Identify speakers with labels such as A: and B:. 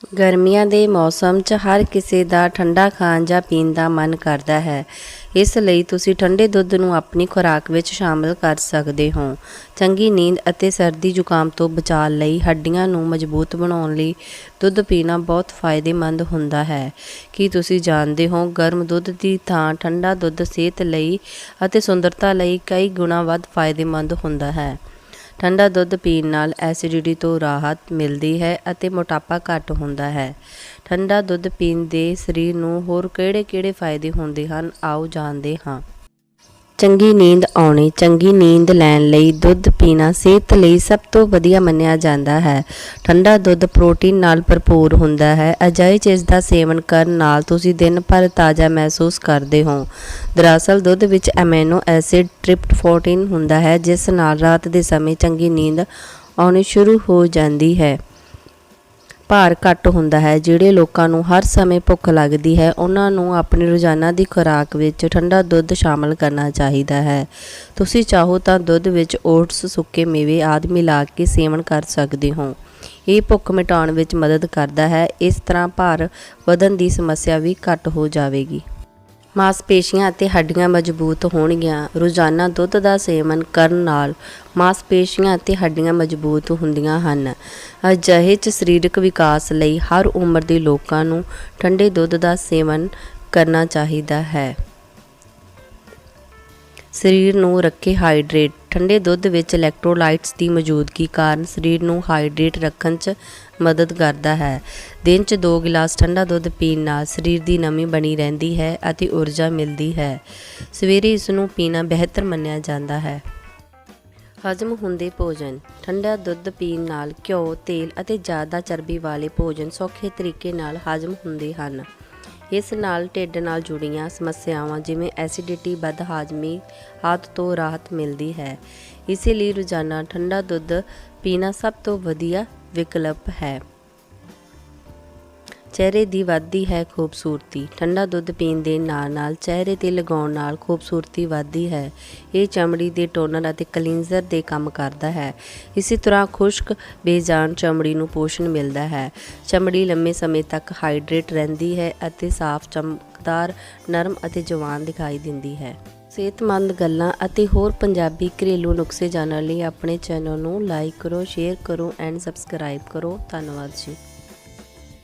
A: ਗਰਮੀਆਂ ਦੇ ਮੌਸਮ 'ਚ ਹਰ ਕਿਸੇ ਦਾ ਠੰਡਾ ਖਾਣ ਜਾਂ ਪੀਣ ਦਾ ਮਨ ਕਰਦਾ ਹੈ। ਇਸ ਲਈ ਤੁਸੀਂ ਠੰਡੇ ਦੁੱਧ ਨੂੰ ਆਪਣੀ ਖੁਰਾਕ ਵਿੱਚ ਸ਼ਾਮਲ ਕਰ ਸਕਦੇ ਹੋ। ਚੰਗੀ ਨੀਂਦ ਅਤੇ ਸਰਦੀ ਜ਼ੁਕਾਮ ਤੋਂ ਬਚਾਅ ਲਈ ਹੱਡੀਆਂ ਨੂੰ ਮਜ਼ਬੂਤ ਬਣਾਉਣ ਲਈ ਦੁੱਧ ਪੀਣਾ ਬਹੁਤ ਫਾਇਦੇਮੰਦ ਹੁੰਦਾ ਹੈ। ਕੀ ਤੁਸੀਂ ਜਾਣਦੇ ਹੋ ਗਰਮ ਦੁੱਧ ਦੀ ਥਾਂ ਠੰਡਾ ਦੁੱਧ ਸਿਹਤ ਲਈ ਅਤੇ ਸੁੰਦਰਤਾ ਲਈ ਕਈ ਗੁਣਾ ਵੱਧ ਫਾਇਦੇਮੰਦ ਹੁੰਦਾ ਹੈ? ਠੰਡਾ ਦੁੱਧ ਪੀਣ ਨਾਲ ਐਸਿਡਿਟੀ ਤੋਂ ਰਾਹਤ ਮਿਲਦੀ ਹੈ ਅਤੇ ਮੋਟਾਪਾ ਘੱਟ ਹੁੰਦਾ ਹੈ। ਠੰਡਾ ਦੁੱਧ ਪੀਣ ਦੇ ਸਰੀਰ ਨੂੰ ਹੋਰ ਕਿਹੜੇ-ਕਿਹੜੇ ਫਾਇਦੇ ਹੁੰਦੇ ਹਨ? ਆਓ ਜਾਣਦੇ ਹਾਂ। ਚੰਗੀ ਨੀਂਦ ਆਉਣੀ, ਚੰਗੀ ਨੀਂਦ ਲੈਣ ਲਈ ਦੁੱਧ ਪੀਣਾ ਸਿਹਤ ਲਈ ਸਭ ਤੋਂ ਵਧੀਆ ਮੰਨਿਆ ਜਾਂਦਾ ਹੈ। ਠੰਡਾ ਦੁੱਧ ਪ੍ਰੋਟੀਨ ਨਾਲ ਭਰਪੂਰ ਹੁੰਦਾ ਹੈ। ਅਜਿਹੀ ਚੀਜ਼ ਦਾ ਸੇਵਨ ਕਰਨ ਨਾਲ ਤੁਸੀਂ ਦਿਨ ਭਰ ਤਾਜ਼ਾ ਮਹਿਸੂਸ ਕਰਦੇ ਹੋ। ਦਰਅਸਲ, ਦੁੱਧ ਵਿੱਚ ਐਮੀਨੋ ਐਸਿਡ ਟ੍ਰਿਪਟੋਫੈਨ ਹੁੰਦਾ ਹੈ, ਜਿਸ ਨਾਲ ਰਾਤ ਦੇ ਸਮੇਂ ਚੰਗੀ ਨੀਂਦ ਆਉਣੀ ਸ਼ੁਰੂ ਹੋ ਜਾਂਦੀ ਹੈ। ਭਾਰ ਘੱਟ ਹੁੰਦਾ ਹੈ, ਜਿਹੜੇ ਲੋਕਾਂ ਨੂੰ ਹਰ ਸਮੇਂ ਭੁੱਖ ਲੱਗਦੀ ਹੈ, ਉਹਨਾਂ ਨੂੰ ਆਪਣੀ ਰੋਜ਼ਾਨਾ ਦੀ ਖੁਰਾਕ ਵਿੱਚ ਠੰਡਾ ਦੁੱਧ ਸ਼ਾਮਲ ਕਰਨਾ ਚਾਹੀਦਾ ਹੈ। ਤੁਸੀਂ ਚਾਹੋ ਤਾਂ ਦੁੱਧ ਵਿੱਚ ਓਟਸ, ਸੁੱਕੇ ਮੇਵੇ ਆਦਿ ਮਿਲਾ ਕੇ ਸੇਵਨ ਕਰ ਸਕਦੇ ਹੋ। ਇਹ ਭੁੱਖ ਮਿਟਾਉਣ ਵਿੱਚ ਮਦਦ ਕਰਦਾ ਹੈ। ਇਸ ਤਰ੍ਹਾਂ ਭਾਰ ਵਧਣ ਦੀ ਸਮੱਸਿਆ ਵੀ ਘੱਟ ਹੋ ਜਾਵੇਗੀ। ਮਾਸਪੇਸ਼ੀਆਂ ਅਤੇ ਹੱਡੀਆਂ ਮਜ਼ਬੂਤ ਹੋਣਗੀਆਂ। ਰੋਜ਼ਾਨਾ ਦੁੱਧ ਦਾ ਸੇਵਨ ਕਰਨ ਨਾਲ ਮਾਸਪੇਸ਼ੀਆਂ ਅਤੇ ਹੱਡੀਆਂ ਮਜ਼ਬੂਤ ਹੁੰਦੀਆਂ ਹਨ। ਅਜਿਹੇ ਚ ਸਰੀਰਕ ਵਿਕਾਸ ਲਈ ਹਰ ਉਮਰ ਦੇ ਲੋਕਾਂ ਨੂੰ ਠੰਡੇ ਦੁੱਧ ਦਾ ਸੇਵਨ ਕਰਨਾ ਚਾਹੀਦਾ ਹੈ। ਸਰੀਰ ਨੂੰ ਰੱਖੇ ਹਾਈਡਰੇਟ ਠੰਡੇ ਦੁੱਧ ਵਿੱਚ ਇਲੈਕਟ੍ਰੋਲਾਈਟਸ ਦੀ ਮੌਜੂਦਗੀ ਕਾਰਨ ਸਰੀਰ ਨੂੰ ਹਾਈਡਰੇਟ ਰੱਖਣ 'ਚ ਮਦਦ ਕਰਦਾ ਹੈ। ਦਿਨ 'ਚ 2 ਗਿਲਾਸ ਠੰਡਾ ਦੁੱਧ ਪੀਣ ਨਾਲ ਸਰੀਰ ਦੀ ਨਮੀ ਬਣੀ ਰਹਿੰਦੀ ਹੈ ਅਤੇ ਊਰਜਾ ਮਿਲਦੀ ਹੈ। ਸਵੇਰੇ ਇਸ ਨੂੰ ਪੀਣਾ ਬਿਹਤਰ ਮੰਨਿਆ ਜਾਂਦਾ ਹੈ। ਹਜ਼ਮ ਹੁੰਦੇ ਭੋਜਨ, ਠੰਡਾ ਦੁੱਧ ਪੀਣ ਨਾਲ ਘਿਓ, ਤੇਲ ਅਤੇ ਜ਼ਿਆਦਾ ਚਰਬੀ ਵਾਲੇ ਭੋਜਨ ਸੌਖੇ ਤਰੀਕੇ ਨਾਲ ਹਜ਼ਮ ਹੁੰਦੇ ਹਨ। ਇਸ ਨਾਲ ਢਿੱਡ ਨਾਲ ਜੁੜੀਆਂ ਸਮੱਸਿਆਵਾਂ ਜਿਵੇਂ ਐਸਿਡਿਟੀ, ਬਦਹਾਜ਼ਮੀ ਆਦਿ ਤੋਂ ਰਾਹਤ ਮਿਲਦੀ ਹੈ। ਇਸੇ ਲਈ ਰੋਜ਼ਾਨਾ ਠੰਡਾ ਦੁੱਧ ਪੀਣਾ ਸਭ ਤੋਂ ਵਧੀਆ ਵਿਕਲਪ ਹੈ। ਚਿਹਰੇ ਦੀ ਵੱਧਦੀ ਹੈ ਖੂਬਸੂਰਤੀ। ਠੰਡਾ ਦੁੱਧ ਪੀਣ ਦੇ ਨਾਲ ਨਾਲ ਚਿਹਰੇ ਤੇ ਲਗਾਉਣ ਨਾਲ ਖੂਬਸੂਰਤੀ ਵੱਧਦੀ ਹੈ। ਇਹ ਚਮੜੀ ਦੇ ਟੋਨਰ ਅਤੇ ਕਲੀਨਜ਼ਰ ਦੇ ਕੰਮ ਕਰਦਾ ਹੈ। ਇਸੇ ਤਰ੍ਹਾਂ ਖੁਸ਼ਕ, ਬੇਜਾਨ ਚਮੜੀ ਨੂੰ ਪੋਸ਼ਣ ਮਿਲਦਾ ਹੈ। ਚਮੜੀ ਲੰਮੇ ਸਮੇਂ ਤੱਕ ਹਾਈਡਰੇਟ ਰਹਿੰਦੀ ਹੈ ਅਤੇ ਸਾਫ਼, ਚਮਕਦਾਰ, ਨਰਮ ਅਤੇ ਜਵਾਨ ਦਿਖਾਈ ਦਿੰਦੀ ਹੈ। ਸਿਹਤਮੰਦ ਗੱਲਾਂ ਅਤੇ ਹੋਰ ਪੰਜਾਬੀ ਘਰੇਲੂ ਨੁਸਖੇ ਜਾਣਨ ਲਈ ਆਪਣੇ ਚੈਨਲ ਨੂੰ ਲਾਈਕ ਕਰੋ ਸ਼ੇਅਰ ਕਰੋ ਐਂਡ ਸਬਸਕ੍ਰਾਈਬ ਕਰੋ। ਧੰਨਵਾਦ ਜੀ।